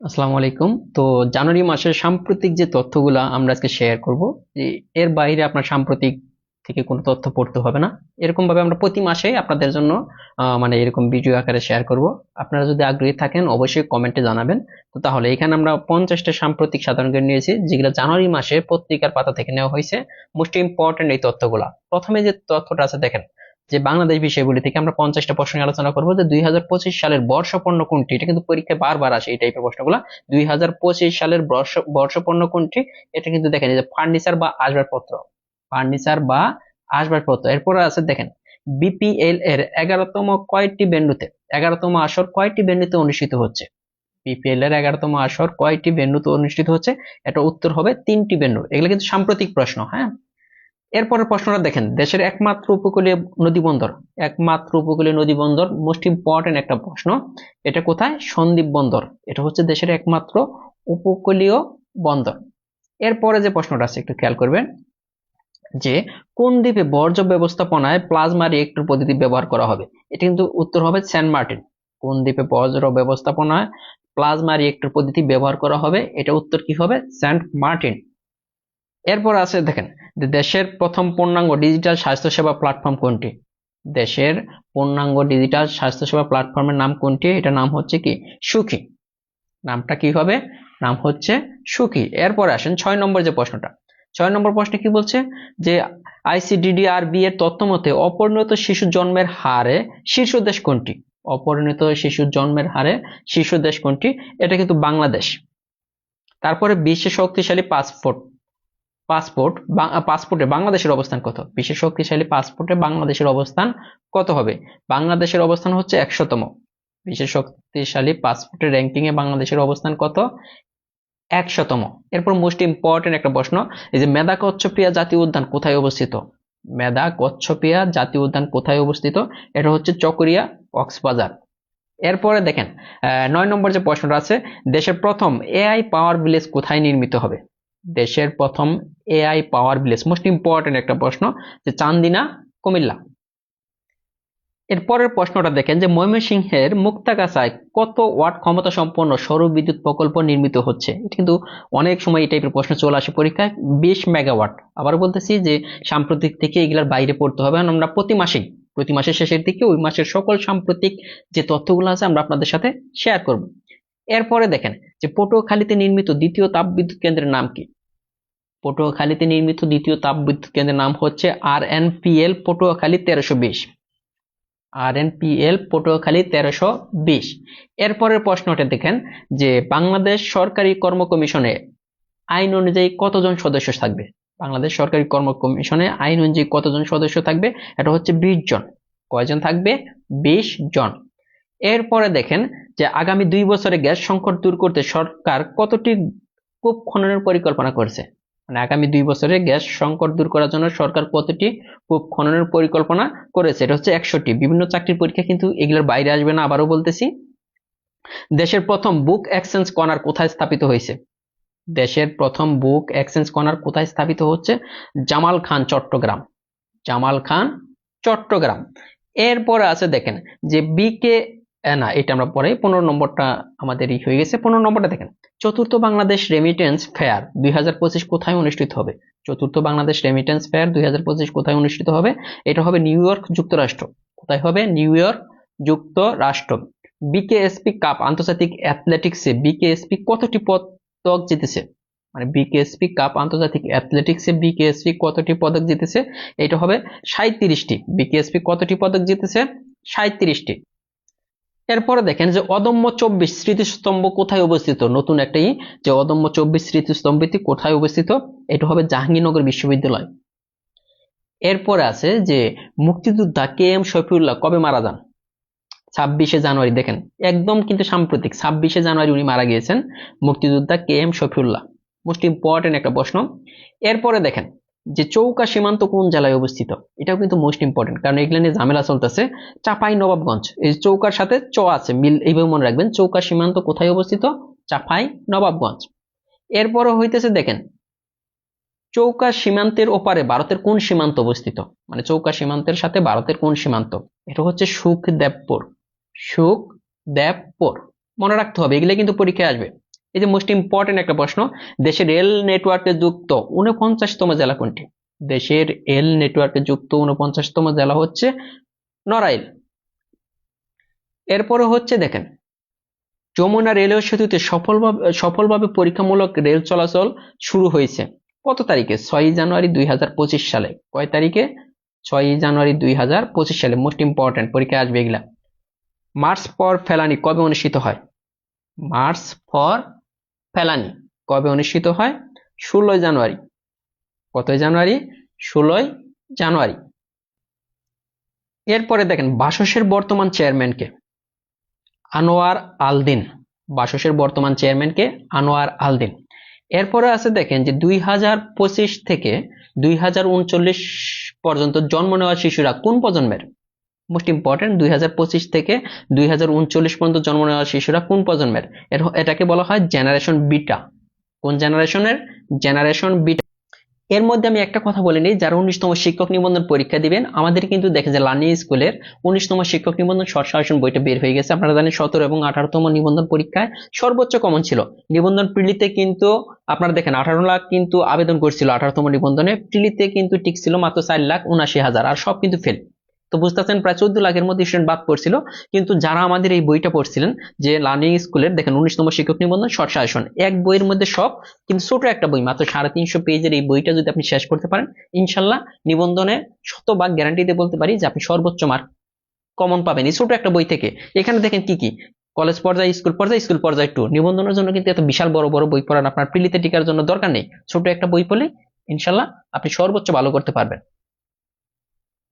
আসসালামু আলাইকুম। তো জানুয়ারি মাসের সাম্প্রতিক যে তথ্যগুলো আমরা আজকে শেয়ার করব এর বাইরে আপনার সাম্প্রতিক থেকে কোনো তথ্য পড়তে হবে না। এরকম ভাবে আমরা প্রতি মাসে আপনাদের জন্য মানে এরকম ভিডিও আকারে শেয়ার করব। আপনারা যদি আগ্রহী থাকেন, অবশ্যই কমেন্টে জানাবেন। তো তাহলে এখানে আমরা পঞ্চাশটা সাম্প্রতিক সাধারণ জ্ঞান নিয়েছি, যেগুলো জানুয়ারি মাসে পত্রিকার পাতা থেকে নেওয়া হয়েছে। মোস্ট ইম্পর্টেন্ট এই তথ্যগুলা। প্রথমে যে তথ্যটা আছে, দেখেন। যে বাংলাদেশ বিষয়গুলি থেকে আমরা পঞ্চাশটা প্রশ্ন আলোচনা করব যে দুই হাজার পঁচিশ সালের বর্ষপণ্য কোনটি? এটা কিন্তু পরীক্ষায় বারবার আসে এই টাইপের প্রশ্নগুলো। দুই হাজার পঁচিশ সালের বর্ষ, বর্ষপণ্য কোনটি? এটা কিন্তু দেখেন যে ফার্নিচার বা আসবাবপত্র। ফার্নিচার বা আসবাবপত্র। এরপরে আছে দেখেন, বিপিএল এর এগারোতম কয়টি ভেন্যুতে এগারোতম আসর কয়টি ভেন্যুতে অনুষ্ঠিত হচ্ছে? বিপিএল এর এগারোতম আসর কয়টি ভেন্যুতে অনুষ্ঠিত হচ্ছে? এটা উত্তর হবে তিনটি ভেন্যু এগুলো কিন্তু সাম্প্রতিক প্রশ্ন হ্যাঁ? এরপরের প্রশ্নটা দেখেন, দেশের একমাত্র উপকূলীয় নদী বন্দর একমাত্র উপকূলীয় নদী বন্দর মোস্ট ইম্পর্টেন্ট একটা প্রশ্ন, এটা কোথায়? সন্দ্বীপ বন্দর। এটা হচ্ছে দেশের একমাত্র উপকূলীয় বন্দর। এরপরে যে প্রশ্নটা আছে, একটু খেয়াল করবেন, যে কোন দ্বীপে বর্জ্য ব্যবস্থাপনায় প্লাজমা রিয়েক্টর পদ্ধতি ব্যবহার করা হবে? এটা কিন্তু উত্তর হবে সেন্ট মার্টিন। কোন দ্বীপে বর্জ্য ব্যবস্থাপনায় প্লাজমা রিয়েক্টর পদ্ধতি ব্যবহার করা হবে? এটা উত্তর কি হবে? Saint Martin. এরপর আছে দেখেন দেশের প্রথম পূর্ণাঙ্গ ডিজিটাল স্বাস্থ্যসেবা প্ল্যাটফর্ম কোনটি? দেশের পূর্ণাঙ্গ ডিজিটাল স্বাস্থ্যসেবা প্ল্যাটফর্মের নাম কোনটি? এটা নাম হচ্ছে কি? সুখী। নামটা কি হবে? নাম হচ্ছে সুখী। এরপর আসেন ছয় নম্বর যে প্রশ্নটা। ছয় নম্বর প্রশ্নে কি বলছে? যে আইসিডিডিআরবি এর তথ্য মতে অপরিণত শিশু জন্মের হারে শীর্ষ দেশ কোনটি? অপরিণত শিশু জন্মের হারে শীর্ষ দেশ কোনটি? এটা কিন্তু বাংলাদেশ। তারপরে বিশ্বের শক্তিশালী পাসপোর্ট পাসপোর্ট পাসপোর্টে বাংলাদেশের অবস্থান কত? বিশ্বের শক্তিশালী পাসপোর্টে বাংলাদেশের অবস্থান কত হবে? বাংলাদেশের অবস্থান হচ্ছে একশোতম। বিশ্বের শক্তিশালী পাসপোর্টের র্যাঙ্কিং এ বাংলাদেশের অবস্থান কত? একশোতম। এরপর মোস্ট ইম্পর্টেন্ট একটা প্রশ্ন, এই যে মেধা কচ্ছপিয়া জাতীয় উদ্যান কোথায় অবস্থিত? মেধা কচ্ছপিয়া জাতীয় উদ্যান কোথায় অবস্থিত? এটা হচ্ছে চকরিয়া, কক্সবাজার। এরপরে দেখেন নয় নম্বর যে প্রশ্নটা আছে, দেশের প্রথম এআই পাওয়ার ভিলেজ কোথায় নির্মিত হবে? দেশের প্রথম AI power village most important একটা প্রশ্ন, যে চান্দিনা, কুমিল্লা। এরপরের প্রশ্নটা দেখেন যে ময়মনসিংহের মুক্তাগাছায় কত ওয়াট ক্ষমতা সম্পন্ন সৌর বিদ্যুৎ প্রকল্প নির্মিত হচ্ছে? কিন্তু অনেক সময় এই টাইপের প্রশ্ন চলে আসে পরীক্ষায়। বিশ মেগাওয়াট। আবার বলতেছি যে সাম্প্রতিক থেকে এগুলার বাইরে পড়তে হবে। আমরা প্রতি মাসেই, প্রতি মাসের শেষের দিকে ওই মাসের সকল সাম্প্রতিক যে তথ্যগুলো আছে আমরা আপনাদের সাথে শেয়ার করব। এরপরে দেখেন যে পটুয়াখালীতে নির্মিত দ্বিতীয় তাপবিদ্যুৎ কেন্দ্রের নাম কি? পটুয়াখালীতে নির্মিত দ্বিতীয় তাপবিদ্যুৎ কেন্দ্রের নাম হচ্ছে R N P L Patuakhali তেরোশো বিশ। R N P L Patuakhali তেরোশো বিশ। এরপরের প্রশ্নটা দেখেন যে বাংলাদেশ সরকারি কর্ম কমিশনে আইন অনুযায়ী কতজন সদস্য থাকবে? বাংলাদেশ সরকারি কর্ম কমিশনে আইন অনুযায়ী কতজন সদস্য থাকবে? এটা হচ্ছে বিশ জন। কয়জন থাকবে? বিশ জন। এরপরে দেখেন যে আগামী দুই বছরে গ্যাস সংকট দূর করতে সরকার কতটি কূপ খননের পরিকল্পনা করছে? মানে আগামী দুই বছরে গ্যাস সংকট দূর করার জন্য সরকার কতটি কূপ খননের পরিকল্পনা করেছে। এটা হচ্ছে একশোটি বিভিন্ন চাকরির পরীক্ষা কিন্তু এগুলোর বাইরে আসবে না, আবারও বলতেছি। দেশের প্রথম বুক এক্সচেঞ্জ কর্নার কোথায় স্থাপিত হয়েছে? দেশের প্রথম বুক এক্সচেঞ্জ কর্নার কোথায় স্থাপিত হচ্ছে? জামাল খান চট্টগ্রাম। জামাল খান চট্টগ্রাম। এরপরে আছে দেখেন যে বিকে না, এটা আমরা পরে পনেরো নম্বরটা আমাদের ই হয়ে গেছে। পনেরো নম্বরটা দেখেন। চতুর্থ বাংলাদেশ রেমিটেন্স ফেয়ার দুই হাজার পঁচিশ কোথায় অনুষ্ঠিত হবে? চতুর্থ বাংলাদেশ রেমিটেন্স ফেয়ার দুই হাজার পঁচিশ কোথায় অনুষ্ঠিত হবে? এটা হবে নিউ ইয়র্ক যুক্তরাষ্ট্র। কোথায় হবে? নিউ ইয়র্ক যুক্তরাষ্ট্র। বিকেএসপি কাপ আন্তর্জাতিক অ্যাথলেটিক্সে বিকেএসপি কতটি পদক জিতেছে? মানে বিকেএসপি কাপ আন্তর্জাতিক অ্যাথলেটিক্সে বিকেএসপি কতটি পদক জিতেছে? এটা হবে সাঁত্রিশটি বিকেএসপি কতটি পদক জিতেছে? সাঁত্রিশটি এরপরে দেখেন যে অদম্য চব্বিশ স্মৃতিস্তম্ভ কোথায় অবস্থিত? নতুন একটাই যে অদম্য চব্বিশ স্মৃতিস্তম্ভটি কোথায় অবস্থিত? এটা হবে জাহাঙ্গীরনগর বিশ্ববিদ্যালয়। এরপরে আছে যে মুক্তিযোদ্ধা কে এম শফিউল্লাহ কবে মারা যান? ছাব্বিশে জানুয়ারি, দেখেন, একদম কিন্তু সাম্প্রতিক, ছাব্বিশে জানুয়ারি উনি মারা গিয়েছেন মুক্তিযোদ্ধা K M Shafiullah. Most important একটা প্রশ্ন। এরপরে দেখেন যে চৌকা সীমান্ত কোন জেলায় অবস্থিত? এটাও কিন্তু মোস্ট ইম্পর্টেন্ট কারণ এগুলো নিয়ে ঝামেলা চলতেছে চাপাই নবাবগঞ্জ। এই চৌকার সাথে চ আছে, মিল এইভাবে মনে রাখবেন, চৌকা সীমান্ত কোথায় অবস্থিত? চাপাই নবাবগঞ্জ। এরপরে হইতেছে দেখেন, চৌকা সীমান্তের ওপারে ভারতের কোন সীমান্ত অবস্থিত? মানে চৌকা সীমান্তের সাথে ভারতের কোন সীমান্ত? এটা হচ্ছে সুখদেবপুর। সুখদেবপুর। মনে রাখতে হবে, এগুলো কিন্তু পরীক্ষায় আসবে। এই যে মোস্ট ইম্পর্টেন্ট একটা প্রশ্ন, দেশের রেল নেটওয়ার্কে যুক্ত উনপঞ্চাশতম জেলা কোনটি? দেশের রেল নেটওয়ার্কে যুক্ত উনপঞ্চাশতম জেলা হচ্ছে নড়াইল। এরপরে হচ্ছে দেখেন, যমুনা রেলওয়ে সেতুতে সফলভাবে সফলভাবে পরীক্ষামূলক রেল চলাচল শুরু হয়েছে। কত তারিখে? ছয়ই জানুয়ারি দুই হাজার পঁচিশ সালে। কয় তারিখে? ছয়ই জানুয়ারি দুই হাজার পঁচিশ সালে। মোস্ট ইম্পর্টেন্ট পরীক্ষায় আসবে এগুলা। মার্চ ফর ফেলানি কবে অনুষ্ঠিত হয়? March for Felani. কবে অনুষ্ঠিত হয়? ষোলোই জানুয়ারি। কতই জানুয়ারি? ষোলোই জানুয়ারি। এরপরে দেখেন, বাসসের বর্তমান চেয়ারম্যানকে আনোয়ার আলদিন। বাসসের বর্তমান চেয়ারম্যানকে আনোয়ার আলদিন। এরপরে আছে দেখেন যে, দুই হাজার পঁচিশ থেকে দুই হাজার উনচল্লিশ পর্যন্ত জন্ম নেওয়া শিশুরা কোন প্রজন্মের? মোস্ট ইম্পর্টেন্ট দুই থেকে দুই হাজার উনচল্লিশ পর্যন্ত জন্ম নেওয়া শিশুরা কোন প্রজন্মের? এটাকে বলা হয় জেনারেশন বিটা কোন জেনারেশনের জেনারেশন বিটা এর মধ্যে আমি একটা কথা বলে নিই, যারা উনিশতম শিক্ষক নিবন্ধন পরীক্ষা দিবেন, আমাদের কিন্তু দেখেন যে লার্নিং স্কুলের উনিশতম শিক্ষক নিবন্ধন শর্ট সাজেশন বইটা বের হয়ে গেছে। আপনারা জানেন সতেরো এবং আঠারোতম নিবন্ধন পরীক্ষায় সর্বোচ্চ কমন ছিল। নিবন্ধন প্রিলিতে কিন্তু আপনারা দেখেন আঠারো লাখ কিন্তু আবেদন করছিল আঠারোতম নিবন্ধনে। প্রিলিতে কিন্তু টিক ছিল মাত্র চার লাখ উনাশি হাজার, আর সব কিন্তু ফেল তো বুঝতেছেন, প্রায় চোদ্দ লাখের মধ্যে স্টুডেন্ট বাদ পড়ছিল। কিন্তু যারা আমাদের এই বইটা পড়ছিলেন, যে লার্নিং স্কুলের দেখেন উনিশতম শিক্ষক নিবন্ধন শর্ট সাজেশন এক বইয়ের মধ্যে সব, কিন্তু ছোট একটা বই, মাত্র সাড়ে তিনশো পেজের এই বইটা যদি আপনি শেষ করতে পারেন, ইনশাল্লাহ নিবন্ধনে শতভাগ গ্যারান্টি দিয়ে বলতে পারি যে আপনি সর্বোচ্চ মার্ক কমন পাবেন এই ছোট একটা বই থেকে। এখানে দেখেন কি কি? কলেজ পর্যায়ে স্কুল পর্যায়ে স্কুল পর্যায়ে টু নিবন্ধনের জন্য কিন্তু এত বিশাল বড় বড় বই পড়ান আপনার প্রিলিতে টিকার জন্য দরকার নেই। ছোট একটা বই পড়লে, ইনশাল্লাহ আপনি সর্বোচ্চ ভালো করতে পারবেন।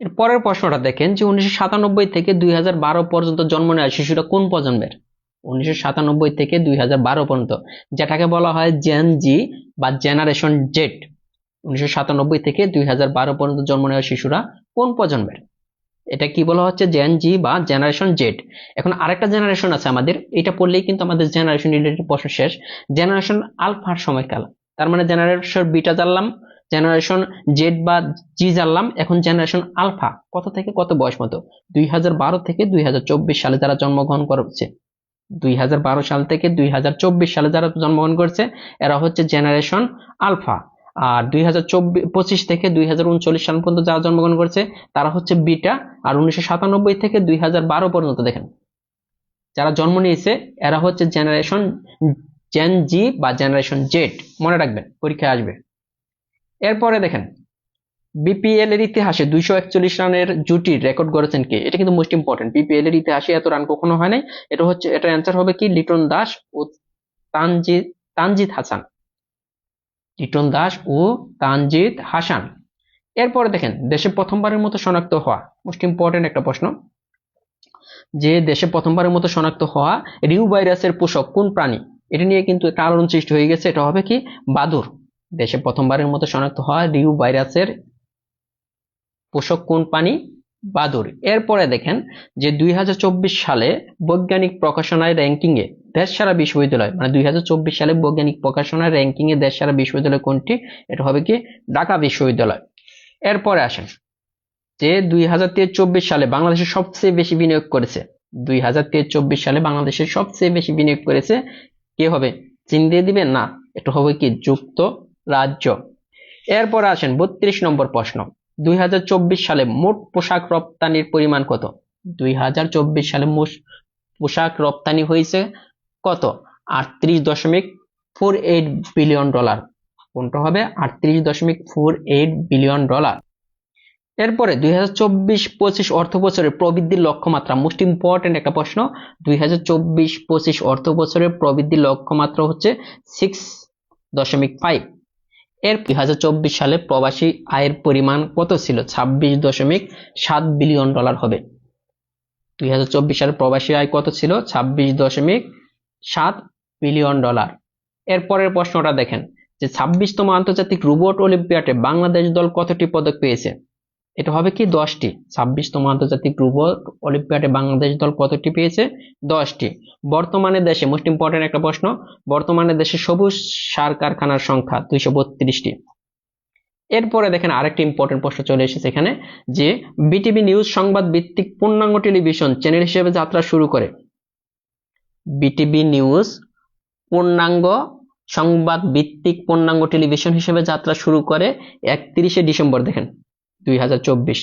এর পরের প্রশ্নটা দেখেন যে উনিশশো সাতানব্বই থেকে দুই হাজার বারো পর্যন্ত জন্ম নেওয়া শিশুরা কোন প্রজন্মের? উনিশশো সাতানব্বই থেকে দুই হাজার বারো পর্যন্ত, যেটাকে বলা হয় জেন জি বা জেনারেশন জেড উনিশশো থেকে দুই হাজার বারো পর্যন্ত জন্ম নেওয়া শিশুরা কোন প্রজন্মের? এটা কি বলা হচ্ছে জেন জি বা জেনারেশন জেড এখন আরেকটা জেনারেশন আছে আমাদের, এটা পড়লেই কিন্তু আমাদের জেনারেশন রিলেটেড প্রশ্ন শেষ। জেনারেশন আলফার সময়কাল, তার মানে জেনারেশন বিটা জানলাম। জেনারেশন জেড বা জি জানলাম, এখন জেনারেশন আলফা কত থেকে কত বয়স মতো? দুই হাজার বারো থেকে দুই হাজার চব্বিশ সালে যারা জন্মগ্রহণ করছে। দুই হাজার বারো সাল থেকে দুই হাজার চব্বিশ সালে যারা জন্মগ্রহণ করছে, এরা হচ্ছে জেনারেশন আলফা আর দুই পঁচিশ থেকে দুই হাজার উনচল্লিশ সাল পর্যন্ত যারা জন্মগ্রহণ করছে, তারা হচ্ছে বিটা। আর উনিশশো সাতানব্বই থেকে দুই হাজার বারো পর্যন্ত দেখেন। যারা জন্ম নিয়েছে, এরা হচ্ছে জেনারেশন জেন জি বা জেনারেশন জেড মনে রাখবেন, পরীক্ষায় আসবে। এরপরে দেখেন বিপিএল এর ইতিহাসে দুইশো একচল্লিশ রানের জুটি রেকর্ড করেছেন কে? এটা কিন্তু মোস্ট ইম্পর্টেন্ট বিপিএল এর ইতিহাসে এত রান কখনো হয় নাই। এটা হচ্ছে, এটার অ্যান্সার হবে কি? লিটন দাস ও তানজিদ তানজিদ হাসান। লিটন দাস ও তানজিদ হাসান। এরপরে দেখেন, দেশে প্রথমবারের মতো শনাক্ত হওয়া মোস্ট ইম্পর্টেন্ট একটা প্রশ্ন। যে দেশে প্রথমবারের মতো শনাক্ত হওয়া রিউ ভাইরাসের পোষক কোন প্রাণী? এটা নিয়ে কিন্তু একটা আলোড়ন সৃষ্টি হয়ে গেছে। এটা হবে কি? বাদুর। দেশে প্রথমবারের মতো শনাক্ত হওয়া রিউ ভাইরাসের পোষক কোন প্রাণী? বাদুর। এরপরে দেখেন যে দুই হাজার চব্বিশ সালে বৈজ্ঞানিক প্রকাশনায় র্যাঙ্কিং এ দেশ সারা বিশ্ববিদ্যালয় মানে দুই হাজার চব্বিশ সালে বৈজ্ঞানিক প্রকাশনায় র্যাঙ্কিং এ দেশ সারা বিশ্ববিদ্যালয় কোনটি? এটা হবে কি? ঢাকা বিশ্ববিদ্যালয়। এরপরে আসেন যে দুই সালে বাংলাদেশে সবচেয়ে বেশি বিনিয়োগ করেছে। দুই সালে বাংলাদেশে সবচেয়ে বেশি বিনিয়োগ করেছে কে হবে? চীন দিয়ে দিবেন? না। এটা হবে কি? যুক্ত রাজ্য। এরপর আসেন বত্রিশ নম্বর প্রশ্ন। দুই হাজার চব্বিশ সালে মোট পোশাক রপ্তানির পরিমাণ কত? দুই হাজার চব্বিশ সালে মোট পোশাক রপ্তানি হয়েছে কত? আটত্রিশ দশমিক ফোর এইট বিলিয়ন ডলার কোনটা হবে? আটত্রিশ দশমিক ফোর এইট বিলিয়ন ডলার এরপরে দুই হাজার চব্বিশ পঁচিশ অর্থ বছরের প্রবৃদ্ধির লক্ষ্যমাত্রা মোস্ট ইম্পর্টেন্ট একটা প্রশ্ন। দুই হাজার চব্বিশ পঁচিশ অর্থ বছরের প্রবৃদ্ধির লক্ষ্যমাত্রা হচ্ছে সিক্স দশমিক ফাইভ এর দুই হাজার চব্বিশ সালে প্রবাসী আয়ের পরিমাণ কত ছিল? ছাব্বিশ দশমিক সাত বিলিয়ন ডলার হবে। দুই হাজার চব্বিশ সালে প্রবাসী আয় কত ছিল? ছাব্বিশ দশমিক সাত বিলিয়ন ডলার। এরপরের প্রশ্নটা দেখেন যে ছাব্বিশতম আন্তর্জাতিক রোবট অলিম্পিয়াডে বাংলাদেশ দল কতটি পদক পেয়েছে? এটা হবে কি দশটি? ছাব্বিশতম আন্তর্জাতিক রোবট অলিম্পিয়াডে বাংলাদেশ দল কতটি পেয়েছে? দশটি। বর্তমানে দেশে মোস্ট ইম্পর্টেন্ট একটা প্রশ্ন, বর্তমানে দেশে সবুজ সার কারখানার সংখ্যা দুইশো বত্রিশটি। এরপরে দেখেন আরেকটি ইম্পর্টেন্ট প্রশ্ন চলে এসেছে এখানে, যে বিটিভি নিউজ সংবাদ ভিত্তিক পূর্ণাঙ্গ টেলিভিশন চ্যানেল হিসেবে যাত্রা শুরু করে। বিটিভি নিউজ পূর্ণাঙ্গ সংবাদ ভিত্তিক পূর্ণাঙ্গ টেলিভিশন হিসেবে যাত্রা শুরু করে একত্রিশে ডিসেম্বর, দেখেন। দুই হাজার চব্বিশ।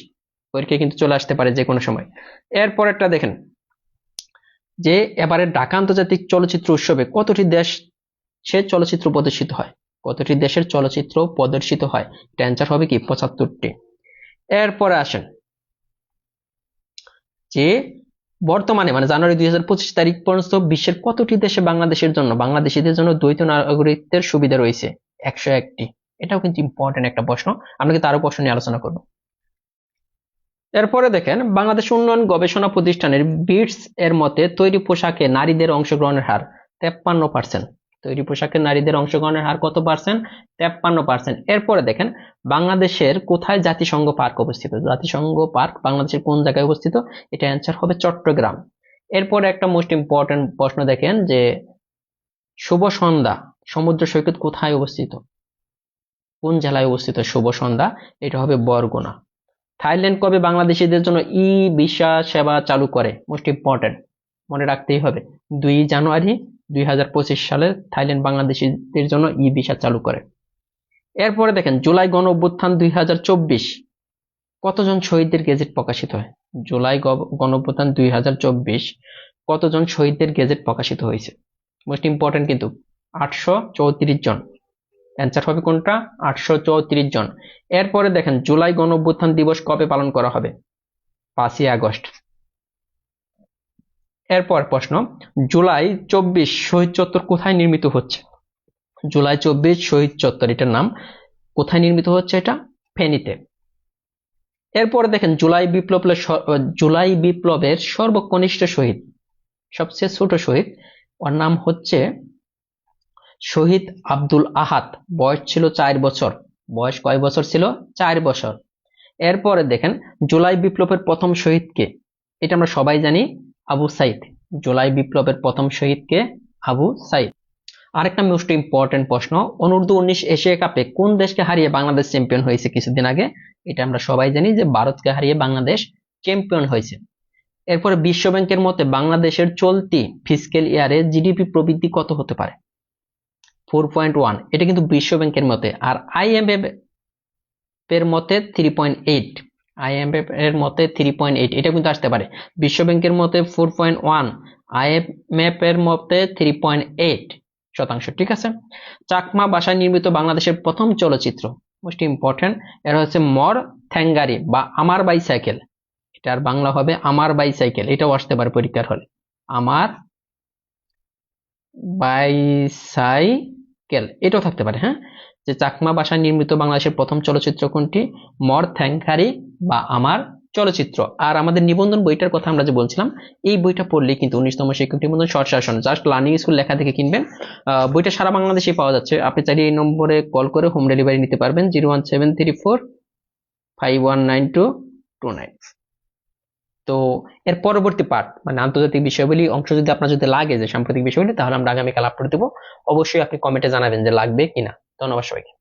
পরীক্ষা কিন্তু চলে আসতে পারে যে কোনো সময়। এরপর একটা দেখেন, যে এবারে ঢাকা আন্তর্জাতিক চলচ্চিত্র উৎসবে কতটি দেশ সে চলচ্চিত্র প্রদর্শিত হয়? কতটি দেশের চলচ্চিত্র প্রদর্শিত হয়? এটা অ্যান্সার হবে কি? পঁচাত্তরটি। এরপরে আসেন, যে বর্তমানে মানে জানুয়ারি দুই হাজার পঁচিশ তারিখ পর্যন্ত বিশ্বের কতটি দেশে বাংলাদেশের জন্য, বাংলাদেশিদের জন্য দ্বৈত নাগরিকত্বের সুবিধা রয়েছে? একশো একটি। এটাও কিন্তু ইম্পর্টেন্ট একটা প্রশ্ন। আমরা কিন্তু আরও প্রশ্ন নিয়ে আলোচনা করব। এরপরে দেখেন, বাংলাদেশ উন্নয়ন গবেষণা প্রতিষ্ঠানের বিটস এর মতে তৈরি পোশাকে নারীদের অংশগ্রহণের হার তেপ্পান্ন পার্সেন্ট তৈরি পোশাকে নারীদের অংশগ্রহণের হার কত পার্সেন্ট তেপ্পান্ন পার্সেন্ট এরপরে দেখেন, বাংলাদেশের কোথায় জাতিসংঘ পার্ক অবস্থিত? জাতিসংঘ পার্ক বাংলাদেশের কোন জায়গায় অবস্থিত? এটা অ্যান্সার হবে চট্টগ্রাম। এরপরে একটা মোস্ট ইম্পর্টেন্ট প্রশ্ন দেখেন যে, শুভ সন্ধ্যা, সমুদ্র সৈকত কোথায় অবস্থিত? কোন জেলায় অবস্থিত? শুভ সন্ধ্যা। এটা হবে বরগুনা। থাইল্যান্ড কবে বাংলাদেশিদের জন্য ই ভিসা সেবা চালু করে? মোস্ট ইম্পর্টেন্ট মনে রাখতেই হবে। দুই জানুয়ারি দুই হাজার পঁচিশ সালে থাইল্যান্ড বাংলাদেশিদের জন্য ই ভিসা চালু করে। এরপরে দেখেন, জুলাই গণ অভ্যুত্থান দুই কতজন শহীদদের গেজেট প্রকাশিত হয়? জুলাই গণ অভ্যুত্থান দুই কতজন শহীদদের গেজেট প্রকাশিত হয়েছে? মোস্ট ইম্পর্টেন্ট কিন্তু, আটশো চৌত্রিশ জন। অ্যান্সার হবে কোনটা? আটশো চৌত্রিশ জন। এরপরে দেখেন, জুলাই গণ অভ্যুত্থান দিবস কবে পালন করা হবে? পাঁচই আগস্ট। এরপর প্রশ্ন, জুলাই চব্বিশ শহীদ চত্বর কোথায় নির্মিত হচ্ছে? জুলাই চব্বিশ শহীদ চত্বর, এটার নাম কোথায় নির্মিত হচ্ছে এটা? ফেনীতে। এরপরে দেখেন, জুলাই বিপ্লবের জুলাই বিপ্লবের সর্বকনিষ্ঠ শহীদ, সবচেয়ে ছোট শহীদ, ওর নাম হচ্ছে শহীদ আব্দুল আহাদ, বয়স ছিল চার বছর। বয়স কয় বছর ছিল? চার বছর। এরপরে দেখেন, জুলাই বিপ্লবের প্রথম শহীদকে এটা আমরা সবাই জানি, আবু সাইদ। জুলাই বিপ্লবের প্রথম শহীদকে আবু সাইদ। আরেকটা মোস্ট ইম্পর্টেন্ট প্রশ্ন, অনূর্ধ্ব উনিশ এশিয়া কাপে কোন দেশকে হারিয়ে বাংলাদেশ চ্যাম্পিয়ন হয়েছে কিছুদিন আগে? এটা আমরা সবাই জানি যে ভারতকে হারিয়ে বাংলাদেশ চ্যাম্পিয়ন হয়েছে। এরপরে বিশ্ব ব্যাংকের মতে বাংলাদেশের চলতি ফিসক্যাল ইয়ারে জিডিপি প্রবৃদ্ধি কত হতে পারে? ফোর পয়েন্ট ওয়ান এটা কিন্তু বিশ্ব ব্যাংকের মতে। আর আইএমএফ এর মতে থ্রি পয়েন্ট এইট আইএমএফ এর মতে থ্রি পয়েন্ট এইট এটা কিন্তু আসতে পারে। বিশ্ব ব্যাংকের মতে ফোর পয়েন্ট ওয়ান আইএমএফ এর মতে থ্রি পয়েন্ট এইট শতাংশ, ঠিক আছে? চাকমা ভাষায় নির্মিত বাংলাদেশের প্রথম চলচ্চিত্র মোস্ট ইম্পর্টেন্ট এর হচ্ছে মর থ্যাঙ্গারি বা আমার বাইসাইকেল এটার বাংলা হবে আমার বাইসাইকেল এটাও আসতে পারে পরীক্ষার হলে। আমার বাইসাইকেল এটাও থাকতে পারে হ্যাঁ? যে চাকমা ভাষায় নির্মিত বাংলাদেশের প্রথম চলচ্চিত্র কোনটি? মর থ্যাঙ্কারি বা আমার চলচ্চিত্র। আর আমাদের নিবন্ধন বইটার কথা আমরা যে বলছিলাম, এই বইটা পড়লে কিন্তু উনিশতম শিক্ষক নিবন্ধন শর্ট শাসন জাস্ট লার্নিং স্কুল লেখা থেকে কিনবেন। বইটা সারা বাংলাদেশে পাওয়া যাচ্ছে। আপনি চাইলে এই নম্বরে কল করে হোম ডেলিভারি নিতে পারবেন। Zero one seven three four five one nine two two nine. তো এর পরবর্তী পার্ট মানে আন্তর্জাতিক বিষয়গুলি, অংশ যদি আপনার যদি লাগে যে সাম্প্রতিক বিষয়গুলি, তাহলে আমরা আগামীকাল আপলোড দেবো। অবশ্যই আপনি কমেন্টে জানাবেন যে লাগবে কিনা। ধন্যবাদ সবাইকে।